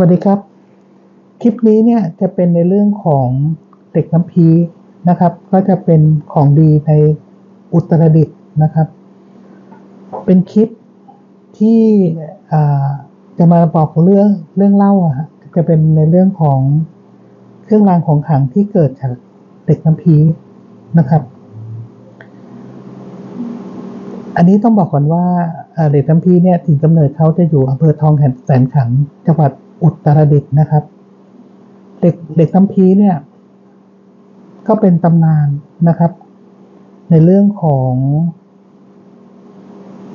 วัสดีครับ คลิปนี้เนี่ยจะเป็นในเรื่องของเด็กน้ำพีนะครับ ก็จะเป็นของดีในอุตรดิตถ์นะครับ เป็นคลิปที่จะมาบอกเรื่องเรื่องเล่าอะจะเป็นในเรื่องของเครื่องรางของขลังที่เกิดจากเด็กน้ำพีนะครับ อันนี้ต้องบอกก่อนว่าเด็กน้ำพีเนี่ยถิ่นกำเนิดเขาจะอยู่อำเภอทองแสนขันจังหวัด อุตรดิตถ์นะครับ เด็กเด็กน้ำพีเนี่ย ก็เป็นตำนานนะครับ ในเรื่องของ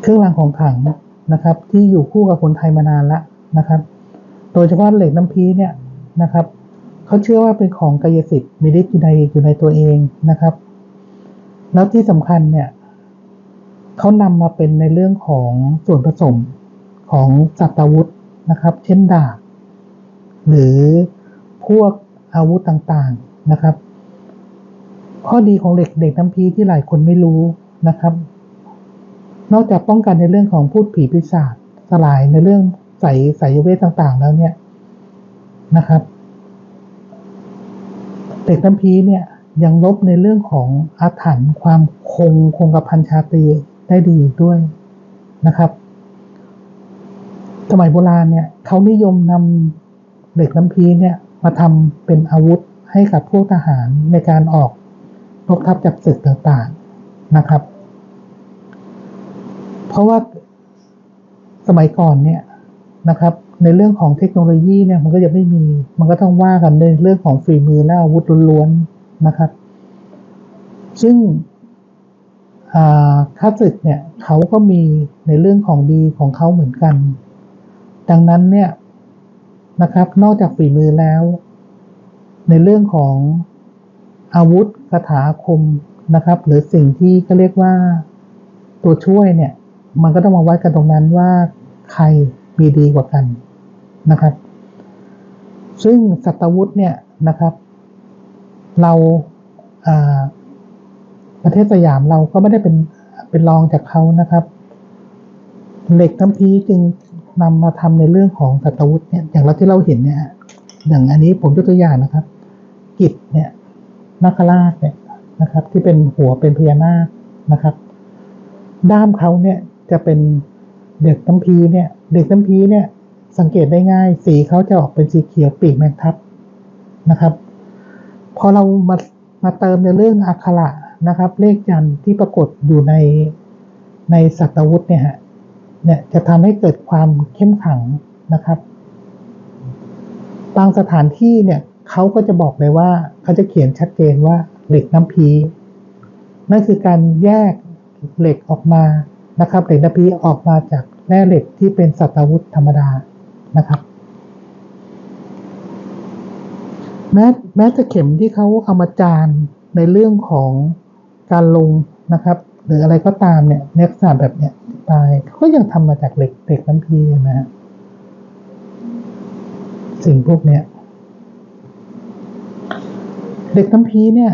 เครื่องรางของขลังนะครับ ที่อยู่คู่กับคนไทยมานานล้วนะครับ โดยเฉพาะเหล็กน้ำพีเนี่ยนะครับเขาเชื่อว่าเป็นของกายสิทธิ์มีฤทธิ์อยู่ในอยู่ในตัวเองนะครับ แล้วที่สำคัญเนี่ยเขานำมาเป็นในเรื่องของส่วนผสมของสัตวุธนะครับ เช่นดาบ หรือพวกอาวุธต่างๆนะครับ ข้อดีของเหล็กเด็กน้ำพีที่หลายคนไม่รู้นะครับ นอกจากป้องกันในเรื่องของพูดผีปีศาจสลายในเรื่องใสใสยเวทต่างๆ แล้วเนี่ยนะครับเด็กน้ำพีเนี่ยยังลบในเรื่องของอาถรรพ์ความคงคงกระพันชาตีได้ดีด้วยนะครับ สมัยโบราณเนี่ยเขานิยมนำ เหล็กน้ำพีเนี่ยมาทำเป็นอาวุธให้กับพวกทหารในการออกรบทัพจับศึกต่างๆนะครับ เพราะว่าสมัยก่อนเนี่ยนะครับ ในเรื่องของเทคโนโลยีเนี่ยมันก็จะไม่มี มันก็ต้องว่ากันในเรื่องของฝีมือและอาวุธล้วนๆนะครับ ซึ่งข้าศึกเนี่ยเขาก็มีในเรื่องของดีของเขาเหมือนกัน ดังนั้นเนี่ย นะครับ นอกจากฝีมือแล้ว ในเรื่องของอาวุธคาถาอาคมนะครับ หรือสิ่งที่ก็เรียกว่าตัวช่วยเนี่ย มันก็ต้องมาวัดกันตรงนั้นว่าใครมีดีกว่ากันนะครับ ซึ่งสัตวุธเนี่ยนะครับ เราประเทศสยามเราก็ไม่ได้เป็นเป็นรองจากเขานะครับ เหล็กน้ำพีจึง นำมาทำในเรื่องของสัตวุธเนี่ยอย่างเราที่เราเห็นเนี่ยอย่างอันนี้ผมยกตัวอย่างนะครับ กิจเนี่ยนาคราชเนี่ยนะครับ ที่เป็นหัวเป็นพญานาคนะครับ ด้ามเขาเนี่ยจะเป็นเด็กน้ำพีเนี่ย เด็กน้ำพีเนี่ย สังเกตได้ง่าย สีเขาจะออกเป็นสีเขียวปีกแมงทับนะครับ พอเรามามาเติมในเรื่องอักขระนะครับ เลขยันที่ปรากฏอยู่ในในสัตวุธเนี่ยฮะ เนี่ยจะทำให้เกิดความเข้มขังนะครับ บางสถานที่เนี่ยเขาก็จะบอกเลยว่าเขาจะเขียนชัดเจนว่าเหล็กน้ำพีนั่นคือการแยกเหล็กออกมานะครับเหล็กน้ำพีออกมาจากแร่เหล็กที่เป็นสัตวุธธรรมดานะครับ แม้แม้จะเข็มที่เขาเอามาจานในเรื่องของการลงนะครับ หรืออะไรก็ตามเนี่ยเนื้อสารแบบเนี้ย ตายเขาก็ยังทำมาจากเหล็กเหล็กน้ำพีนะฮะสิ่งพวกเนี้ยเหล็กน้ำพีเนี่ย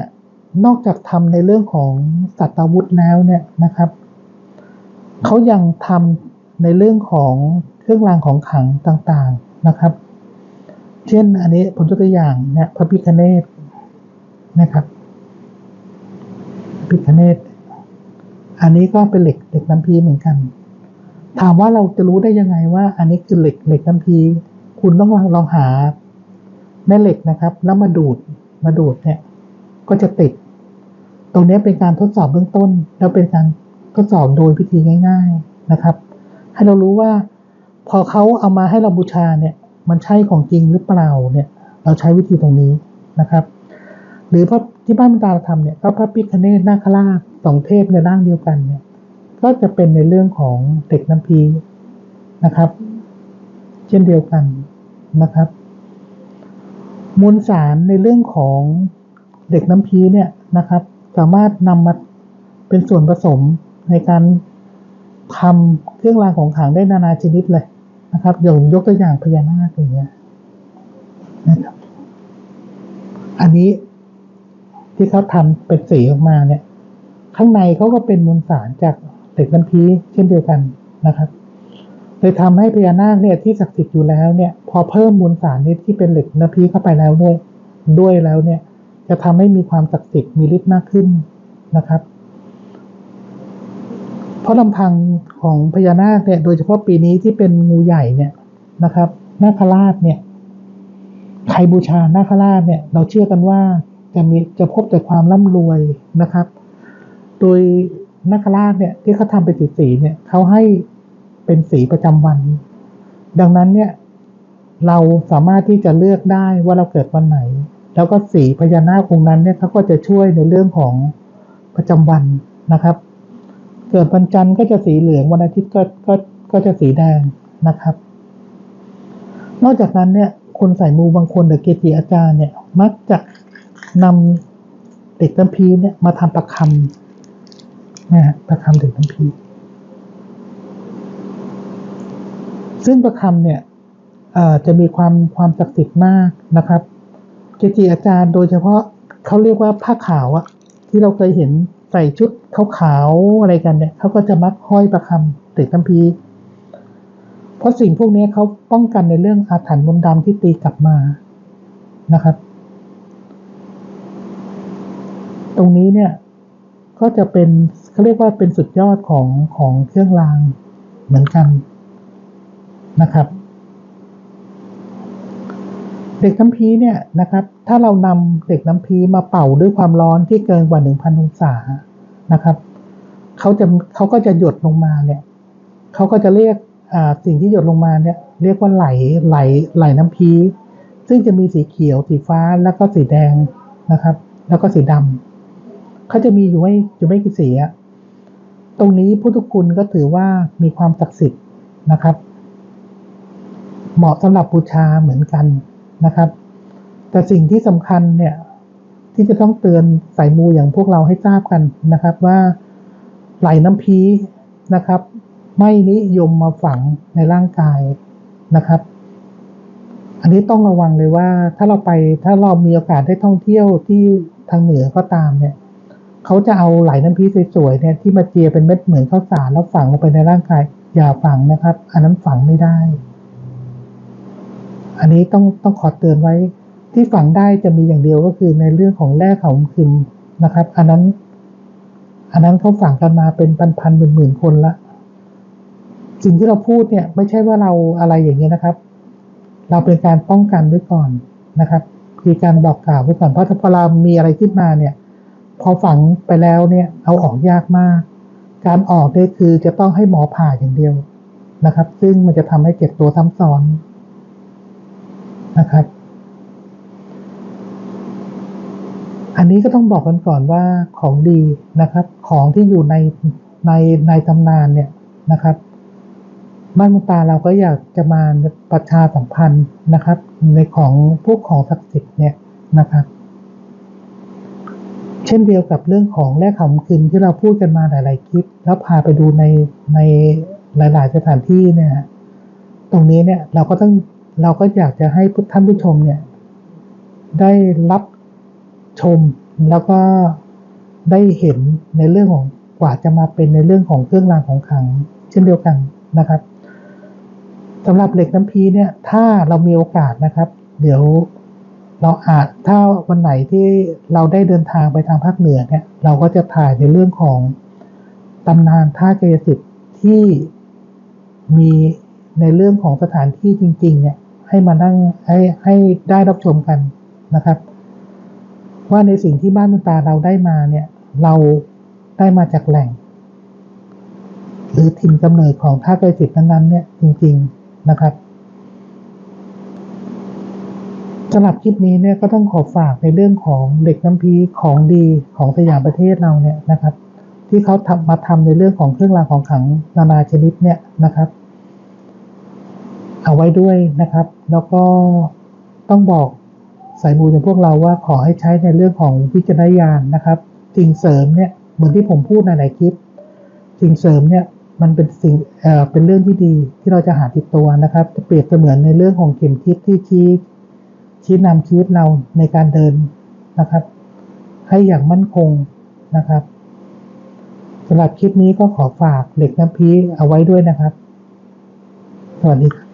นอกจากทำในเรื่องของสัตวุธแล้วเนี่ยนะครับเขายังทำในเรื่องของเครื่องรางของขลังต่างๆนะครับ เช่นอันนี้ผมยกตัวอย่างเนี่ยพระพิคเนตนะครับพิคเนต อันนี้ก็เป็นเหล็กเหล็กน้ำพีเหมือนกัน ถามว่าเราจะรู้ได้ยังไงว่า อันนี้คือเหล็กเหล็กน้ำพีคุณต้องลองหาแม่เหล็กนะครับ แล้วมาดูดมาดูดเนี่ย ก็จะติด ตรงนี้เป็นการทดสอบเบื้องต้น แล้วเป็นการทดสอบโดยวิธีง่าย ๆนะครับ ให้เรารู้ว่า พอเขาเอามาให้เราบูชาเนี่ย มันใช่ของจริงหรือเปล่าเนี่ย เราใช้วิธีตรงนี้นะครับ หรือพระ ที่บ้านตาธรรมเนี่ยก็พระพิคเนตนาคราชสองเทพในร่างเดียวกันเนี่ย ก็จะเป็นในเรื่องของเด็กน้ำพีนะครับ เช่นเดียวกันนะครับมวลสารในเรื่องของเด็กน้ำพีเนี่ยนะครับ สามารถนำมาเป็นส่วนผสมในการทำเครื่องรางของขลังได้นานาชนิดเลยนะครับอย่างยกตัวอย่างพญานาคอย่างเงี้ยนะครับ อันนี้ ที่เขาทำเป็นสีออกมาเนี่ย ข้างในเขาก็เป็นมวลสารจากเด็กน้ำพีเช่นเดียวกันนะครับเลยทำให้พญานาคเนี่ยที่ศักดิ์สิทธิ์อยู่แล้วเนี่ย พอเพิ่มมูลสารนี้ที่เป็นเหล็กน้ำพีเข้าไปแล้วด้วยด้วยแล้วเนี่ย จะทำให้มีความศักดิ์สิทธิ์มีฤทธิ์มากขึ้นนะครับ เพราะลำพังของพญานาคเนี่ย โดยเฉพาะปีนี้ที่เป็นงูใหญ่เนี่ยนะครับนาคราชเนี่ยใครบูชานาคราชเนี่ย เราเชื่อกันว่า จะมีจะพบแต่ความร่ำรวยนะครับ โดยนาคราชเนี่ยที่เขาทำเป็นสีสีเนี่ยเขาให้เป็นสีประจำวัน ดังนั้นเนี่ยเราสามารถที่จะเลือกได้ว่าเราเกิดวันไหน แล้วก็สีพญานาคองค์นั้นเนี่ยเขาก็จะช่วยในเรื่องของประจำวันนะครับ เกิดวันจันทร์ก็จะสีเหลืองวันอาทิตย์ก็ก็ก็จะสีแดงนะครับ นอกจากนั้นเนี่ยคนใส่มูบางคนหรือเกจิอาจารย์เนี่ยมักจะ นำเด็กน้ำพีเนี่ยมาทำประคำนะฮะประคำเด็กน้ำพีซึ่งประคำเนี่ยจะมีความความศักดิ์สิทธิ์มากนะครับเกจิอาจารย์โดยเฉพาะเขาเรียกว่าผ้าขาวอะที่เราเคยเห็นใส่ชุดขาวๆอะไรกันเนี่ยเขาก็จะมักห้อยประคำเด็กน้ำพีเพราะสิ่งพวกนี้เขาป้องกันในเรื่องอาถรรพ์มนต์ดำที่ตีกลับมานะครับ ต รงนี้เนี่ยก็จะเป็นเขาเรียกว่าเป็นสุดยอดของของเครื่องรางเหมือนกันนะครับ เด็กน้ำพีเนี่ยนะครับ ถ้าเรานำเด็กน้ำพีมาเป่าด้วยความร้อนที่เกินกว่า 1,000 องศานะครับเขาจะเขาก็จะหยดลงมาเนี่ยเขาก็จะเรียกอ่าสิ่งที่หยดลงมาเนี่ยเรียกว่าไหลไหลไหลน้ำพีซึ่งจะมีสีเขียวสีฟ้าแล้วก็สีแดงนะครับ แล้วก็สีดำ เขาจะมีอยู่ไม่อยู่ไม่กี่สีอะตรงนี้พุทธคุณก็ถือว่ามีความศักดิ์สิทธิ์นะครับ เหมาะสำหรับบูชาเหมือนกันนะครับ แต่สิ่งที่สำคัญเนี่ยที่จะต้องเตือนสายมูอย่างพวกเราให้ทราบกันนะครับว่าไหลน้ำพีนะครับ ไม่นิยมมาฝังในร่างกายนะครับ อันนี้ต้องระวังเลยว่าถ้าเราไปถ้าเรามีโอกาสได้ท่องเที่ยวที่ทางเหนือก็ตามเนี่ย เขาจะเอาไหลน้ำพีสวยๆเนี่ยที่มาเจียเป็นเม็ดเหมือนข้าวสารแล้วฝังลงไปในร่างกาย อย่าฝังนะครับ อันนั้นฝังไม่ได้ อันนี้ต้องต้องขอเตือนไว้ ที่ฝังได้จะมีอย่างเดียวก็คือในเรื่องของแร่เขาคึมนะครับ อันนั้น อันนั้นเขาฝังกันมาเป็นพันๆหมื่นๆคนละสิ่งที่เราพูดเนี่ย ไม่ใช่ว่าเราอะไรอย่างเงี้ยนะครับ เราเป็นการป้องกันไว้ก่อนนะครับคือการบอกกล่าวไว้ก่อนเพราะถ้าพอเรามีอะไรขึ้นมาเนี่ย พอฝังไปแล้วเนี่ยเอาออกยากมาก การออกเนี่ยคือจะต้องให้หมอผ่าอย่างเดียวนะครับ ซึ่งมันจะทำให้เจ็บตัวซ้ำซ้อนนะครับ อันนี้ก็ต้องบอกกันก่อนว่าของดีนะครับ ของที่อยู่ในในในตำนานเนี่ยนะครับบ้านมุตาเราก็อยากจะมาประชาสัมพันธ์นะครับ ในของพวกของศักดิ์สิทธิ์เนี่ยนะครับ ช่นเดียวกับเรื่องของแร่ขำคืนที่เราพูดกันมาหลาย ๆ คลิป แล้วพาไปดูในในหลาย ๆ สถานที่เนี่ยตรงนี้เนี่ยเราก็ต้องเราก็อยากจะให้ท่านผู้ชมเนี่ยได้รับชมแล้วก็ได้เห็นในเรื่องของกว่าจะมาเป็นในเรื่องของเครื่องรางของขลัง เช่นเดียวกันนะครับสำหรับเหล็กน้ำพีเนี่ยถ้าเรามีโอกาสนะครับ เดี๋ยว เราอาจถ้าวันไหนที่เราได้เดินทางไปทางภาคเหนือเนี่ยเราก็จะถ่ายในเรื่องของตำนานท่ากายสิทธิ์ที่มีในเรื่องของสถานที่จริง ๆ เนี่ย ให้มานั่งให้ให้ได้รับชมกันนะครับ ว่าในสิ่งที่บ้านมุตาเราได้มาเนี่ย เราได้มาจากแหล่ง หรือถิ่นกำเนิดของท่ากายสิทธิ์นั้นๆเนี่ยจริง ๆนะครับ สำหรับคลิปนี้เนี่ยก็ต้องขอฝากในเรื่องของเด็กน้ำพีของดีของสยามประเทศเราเนี่ยนะครับ ที่เขาทำมาทำในเรื่องของเครื่องรางของขลังนานาชนิดเนี่ยนะครับ เอาไว้ด้วยนะครับ แล้วก็ต้องบอกสายมูอย่างพวกเราว่าขอให้ใช้ในเรื่องของวิจารณญาณนะครับ สิ่งเสริมเนี่ยเหมือนที่ผมพูดในหลายคลิป สิ่งเสริมเนี่ยมันเป็นสิ่งเอ่อเป็นเรื่องที่ดีที่เราจะหาติดตัวนะครับ จะเปรียบเสมือนในเรื่องของเข็มทิศที่ชี้ ชี้นำชีวิตเราในการเดินนะครับ ให้อย่างมั่นคงนะครับสำหรับคลิปนี้ก็ขอฝากเหล็กน้ำพีเอาไว้ด้วยนะครับ สวัสดีครับ